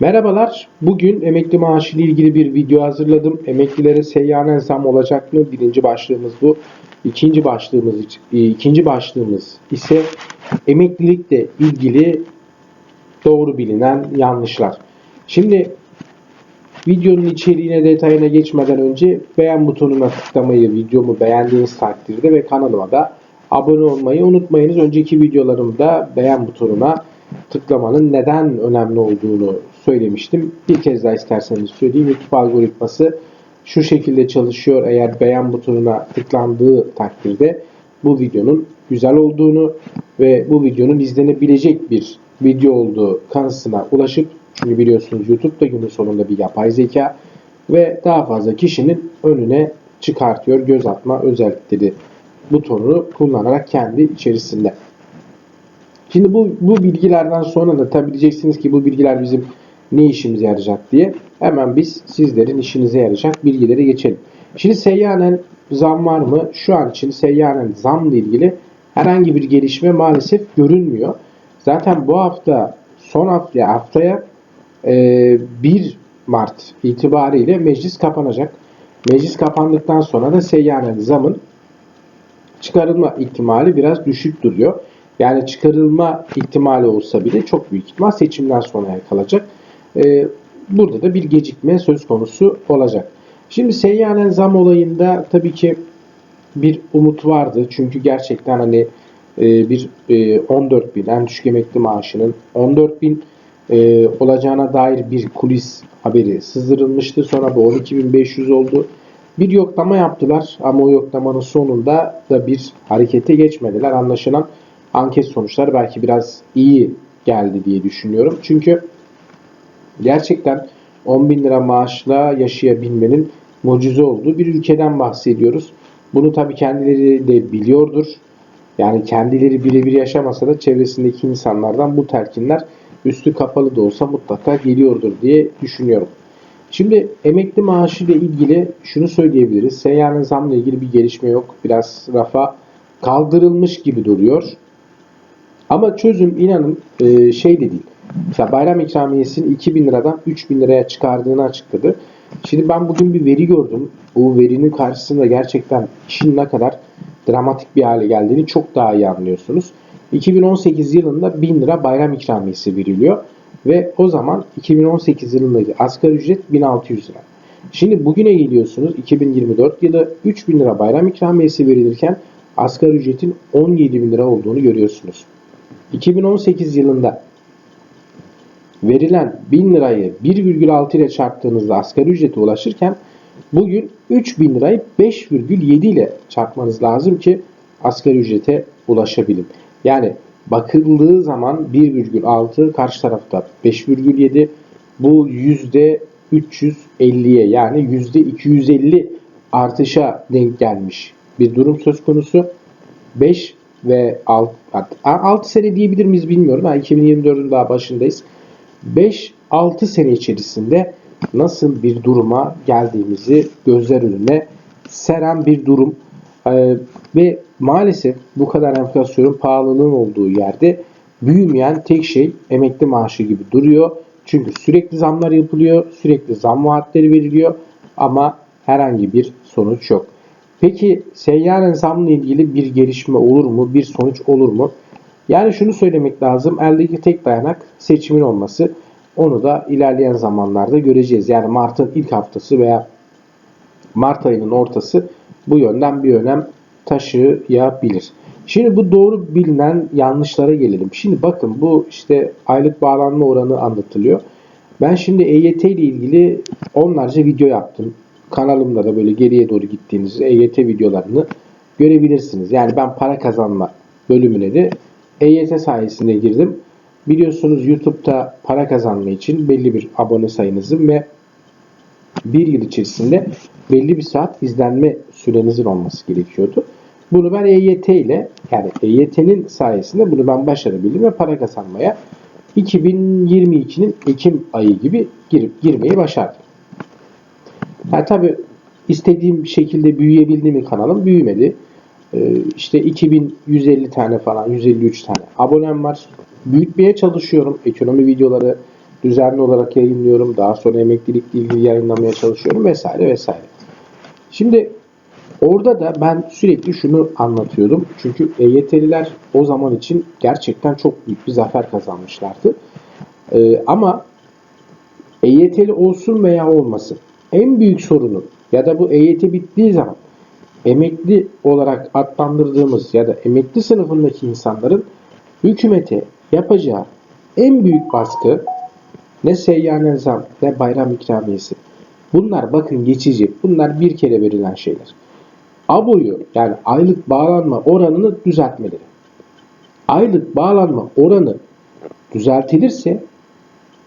Merhabalar. Bugün emekli maaşı ile ilgili bir video hazırladım. Emeklilere seyyanen zam olacak mı? Birinci başlığımız bu. İkinci başlığımız e, ikinci başlığımız ise emeklilikle ilgili doğru bilinen yanlışlar. Şimdi videonun içeriğine detayına geçmeden önce beğen butonuna tıklamayı, videomu beğendiğiniz takdirde ve kanalıma da abone olmayı unutmayınız. Önceki videolarımda beğen butonuna tıklamanın neden önemli olduğunu söylemiştim. Bir kez daha isterseniz söyleyeyim. YouTube algoritması şu şekilde çalışıyor. Eğer beğen butonuna tıklandığı takdirde bu videonun güzel olduğunu ve bu videonun izlenebilecek bir video olduğu kanısına ulaşıp çünkü biliyorsunuz YouTube'da günün sonunda bir yapay zeka ve daha fazla kişinin önüne çıkartıyor göz atma özellikleri butonunu kullanarak kendi içerisinde. Şimdi bu, bu bilgilerden sonra da tabi diyeceksiniz ki bu bilgiler bizim ne işimize yarayacak diye. Hemen biz sizlerin işinize yarayacak bilgileri geçelim. Şimdi seyyanen zam var mı? Şu an için seyyanen zamla ilgili herhangi bir gelişme maalesef görünmüyor. Zaten bu hafta son hafta haftaya e, 1 Mart itibariyle meclis kapanacak. Meclis kapandıktan sonra da seyyanen zamın çıkarılma ihtimali biraz düşük duruyor. Yani çıkarılma ihtimali olsa bile çok büyük ihtimal seçimden sonra kalacak. Ee, burada da bir gecikme söz konusu olacak. Şimdi seyyanen zam olayında tabii ki bir umut vardı. Çünkü gerçekten hani e, bir e, 14 bin en düşük emekli maaşının 14 bin e, olacağına dair bir kulis haberi sızdırılmıştı. Sonra bu 12.500 oldu. Bir yoklama yaptılar ama o yoklamanın sonunda da bir harekete geçmediler. Anlaşılan anket sonuçları belki biraz iyi geldi diye düşünüyorum. Çünkü gerçekten 10 bin lira maaşla yaşayabilmenin mucize olduğu bir ülkeden bahsediyoruz. Bunu tabii kendileri de biliyordur. Yani kendileri birebir yaşamasa da çevresindeki insanlardan bu telkinler üstü kapalı da olsa mutlaka geliyordur diye düşünüyorum. Şimdi emekli maaşı ile ilgili şunu söyleyebiliriz. Seyyanen zamla ilgili bir gelişme yok. Biraz rafa kaldırılmış gibi duruyor. Ama çözüm inanın e, şey de değil. Mesela bayram ikramiyesini 2000 liradan 3000 liraya çıkardığını açıkladı. Şimdi ben bugün bir veri gördüm. Bu verinin karşısında gerçekten işin ne kadar dramatik bir hale geldiğini çok daha iyi anlıyorsunuz. 2018 yılında 1000 lira bayram ikramiyesi veriliyor. Ve o zaman 2018 yılındaki asgari ücret 1600 lira. Şimdi bugüne geliyorsunuz 2024 yılı 3000 lira bayram ikramiyesi verilirken asgari ücretin 17 bin lira olduğunu görüyorsunuz. 2018 yılında verilen 1000 lirayı 1,6 ile çarptığınızda asgari ücrete ulaşırken bugün 3000 lirayı 5,7 ile çarpmanız lazım ki asgari ücrete ulaşabilin. Yani bakıldığı zaman 1,6 karşı tarafta 5,7 bu yüzde 350'ye yani yüzde 250 artışa denk gelmiş bir durum söz konusu. 5 ve 6, 6 sene diyebilir miyiz bilmiyorum. Yani 2024'ün daha başındayız. 5-6 sene içerisinde nasıl bir duruma geldiğimizi gözler önüne seren bir durum. Ee, ve maalesef bu kadar enflasyonun pahalılığın olduğu yerde büyümeyen tek şey emekli maaşı gibi duruyor. Çünkü sürekli zamlar yapılıyor, sürekli zam vaatleri veriliyor ama herhangi bir sonuç yok. Peki seyyanen zamla ilgili bir gelişme olur mu, bir sonuç olur mu? Yani şunu söylemek lazım, eldeki tek dayanak seçimin olması. Onu da ilerleyen zamanlarda göreceğiz. Yani Mart'ın ilk haftası veya Mart ayının ortası bu yönden bir önem taşıyabilir. Şimdi bu doğru bilinen yanlışlara gelelim. Şimdi bakın bu işte aylık bağlanma oranı anlatılıyor. Ben şimdi EYT ile ilgili onlarca video yaptım. Kanalımda da böyle geriye doğru gittiğinizde EYT videolarını görebilirsiniz. Yani ben para kazanma bölümüne de EYT sayesinde girdim. Biliyorsunuz YouTube'da para kazanma için belli bir abone sayınızın ve bir yıl içerisinde belli bir saat izlenme sürenizin olması gerekiyordu. Bunu ben EYT ile yani EYT'nin sayesinde bunu ben başarabildim ve para kazanmaya 2022'nin Ekim ayı gibi girip girmeyi başardım. Yani tabi istediğim şekilde büyüyebildi mi kanalım? Büyümedi. Ee, işte 2150 tane falan 153 tane abonem var. Büyütmeye çalışıyorum. Ekonomi videoları düzenli olarak yayınlıyorum. Daha sonra emeklilikle ilgili yayınlamaya çalışıyorum vesaire vesaire. Şimdi orada da ben sürekli şunu anlatıyordum. Çünkü EYT'liler o zaman için gerçekten çok büyük bir zafer kazanmışlardı. Ee, ama EYT'li olsun veya olmasın en büyük sorunu ya da bu EYT bittiği zaman emekli olarak adlandırdığımız ya da emekli sınıfındaki insanların hükümete yapacağı en büyük baskı ne seyyane zam ne bayram ikramiyesi. Bunlar bakın geçici. Bunlar bir kere verilen şeyler. ABO'yu yani aylık bağlanma oranını düzeltmeleri. Aylık bağlanma oranı düzeltilirse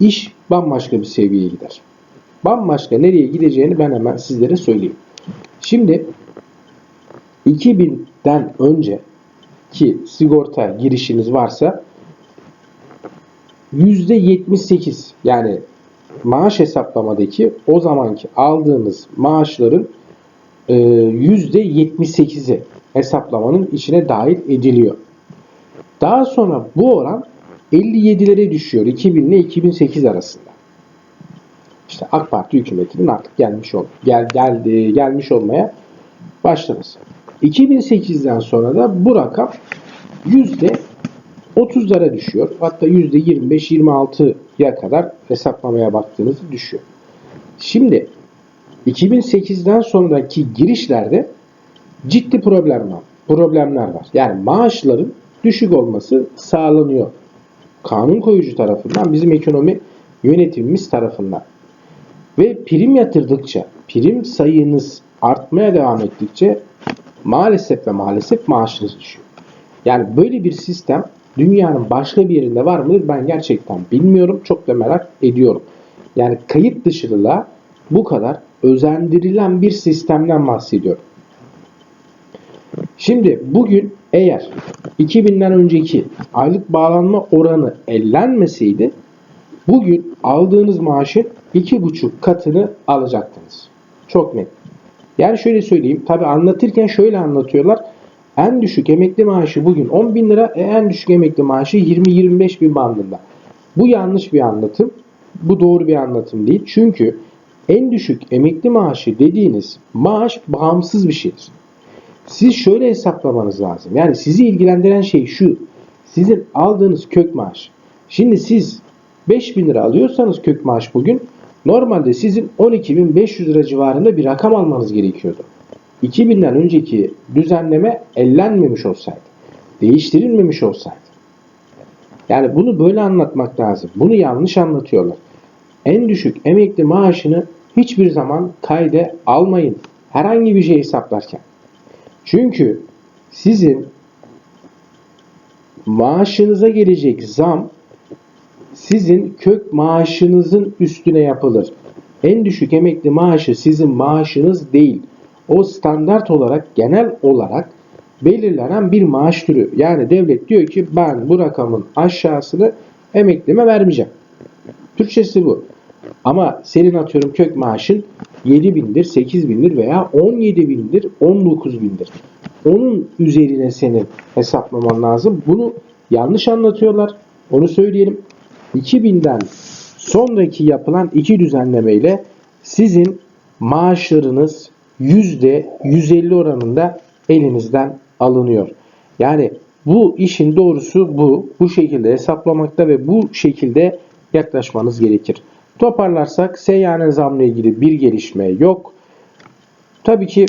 iş bambaşka bir seviyeye gider. Bambaşka nereye gideceğini ben hemen sizlere söyleyeyim. Şimdi 2000'den önce ki sigorta girişiniz varsa %78 yani maaş hesaplamadaki o zamanki aldığınız maaşların e, %78'i hesaplamanın içine dahil ediliyor. Daha sonra bu oran 57'lere düşüyor 2000 ile 2008 arasında. İşte AK Parti hükümetinin artık gelmiş ol gel geldi gelmiş olmaya başlaması. 2008'den sonra da bu rakam yüzde 30'lara düşüyor. Hatta yüzde 25-26'ya kadar hesaplamaya baktığınızda düşüyor. Şimdi 2008'den sonraki girişlerde ciddi problemler, problemler var. Yani maaşların düşük olması sağlanıyor. Kanun koyucu tarafından, bizim ekonomi yönetimimiz tarafından. Ve prim yatırdıkça, prim sayınız artmaya devam ettikçe maalesef ve maalesef maaşınız düşüyor. Yani böyle bir sistem dünyanın başka bir yerinde var mıdır ben gerçekten bilmiyorum. Çok da merak ediyorum. Yani kayıt dışılığa bu kadar özendirilen bir sistemden bahsediyorum. Şimdi bugün eğer 2000'den önceki aylık bağlanma oranı ellenmeseydi bugün aldığınız maaşın 2,5 katını alacaktınız. Çok net. Yani şöyle söyleyeyim. Tabi anlatırken şöyle anlatıyorlar. En düşük emekli maaşı bugün 10 bin lira, e, en düşük emekli maaşı 20-25 bin bandında. Bu yanlış bir anlatım. Bu doğru bir anlatım değil. Çünkü en düşük emekli maaşı dediğiniz maaş bağımsız bir şeydir. Siz şöyle hesaplamanız lazım. Yani sizi ilgilendiren şey şu. Sizin aldığınız kök maaş. Şimdi siz 5 bin lira alıyorsanız kök maaş bugün normalde sizin 12.500 lira civarında bir rakam almanız gerekiyordu. 2000'den önceki düzenleme ellenmemiş olsaydı, değiştirilmemiş olsaydı. Yani bunu böyle anlatmak lazım. Bunu yanlış anlatıyorlar. En düşük emekli maaşını hiçbir zaman kayde almayın. Herhangi bir şey hesaplarken. Çünkü sizin maaşınıza gelecek zam sizin kök maaşınızın üstüne yapılır. En düşük emekli maaşı sizin maaşınız değil. O standart olarak genel olarak belirlenen bir maaş türü. Yani devlet diyor ki ben bu rakamın aşağısını emeklime vermeyeceğim. Türkçesi bu. Ama senin atıyorum kök maaşın 7 bindir, 8 bindir veya 17 bindir, 19 bindir. Onun üzerine senin hesaplaman lazım. Bunu yanlış anlatıyorlar. Onu söyleyelim. 2000'den sonraki yapılan iki düzenlemeyle sizin maaşlarınız %150 oranında elinizden alınıyor. Yani bu işin doğrusu bu. Bu şekilde hesaplamakta ve bu şekilde yaklaşmanız gerekir. Toparlarsak seyyanen zamla ilgili bir gelişme yok. Tabii ki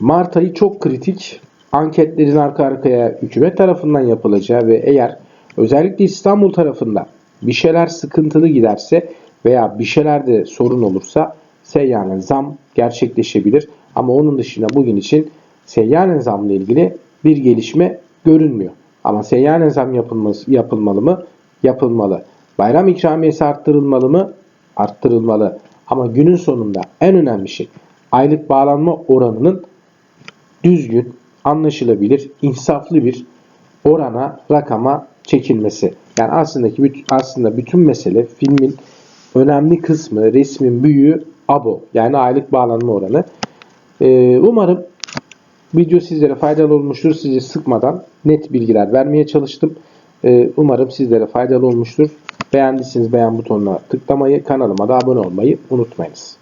Mart ayı çok kritik. Anketlerin arka arkaya hükümet tarafından yapılacağı ve eğer özellikle İstanbul tarafında bir şeyler sıkıntılı giderse veya bir şeylerde sorun olursa seyyanen zam gerçekleşebilir. Ama onun dışında bugün için seyyanen zamla ilgili bir gelişme görünmüyor. Ama seyyanen zam yapılması, yapılmalı mı? Yapılmalı. Bayram ikramiyesi arttırılmalı mı? Arttırılmalı. Ama günün sonunda en önemli şey aylık bağlanma oranının düzgün, anlaşılabilir, insaflı bir orana, rakama çekilmesi. Yani aslında aslında bütün mesele filmin önemli kısmı, resmin büyüğü abo yani aylık bağlanma oranı. Ee, umarım video sizlere faydalı olmuştur. Sizi sıkmadan net bilgiler vermeye çalıştım. Ee, umarım sizlere faydalı olmuştur. Beğendiyseniz beğen butonuna tıklamayı, kanalıma da abone olmayı unutmayınız.